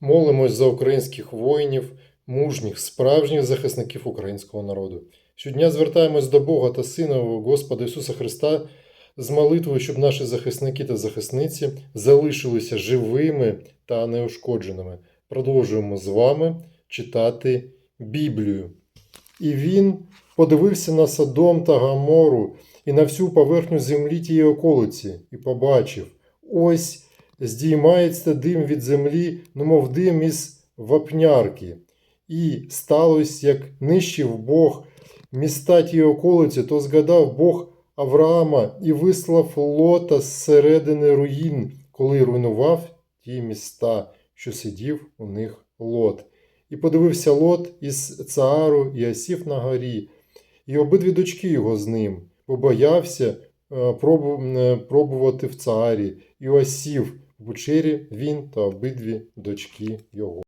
Молимось за українських воїнів, мужніх, справжніх захисників українського народу. Щодня звертаємось до Бога та Сина Господа Ісуса Христа з молитвою, щоб наші захисники та захисниці залишилися живими та неушкодженими. Продовжуємо з вами читати Біблію. І він подивився на Содом та Гамору і на всю поверхню землі тієї околиці, і побачив: ось здіймається дим від землі, немов дим із вапнярки. І сталося, як нищив Бог міста тієї околиці, то згадав Бог Авраама і вислав лота зсередини руїн, коли руйнував ті міста, що сидів у них лот. І подивився лот із Цаару і осів на горі, і обидві дочки його з ним, бо боявся е, е, пробувати в Цаарі, і осів в бучері він та обидві дочки його.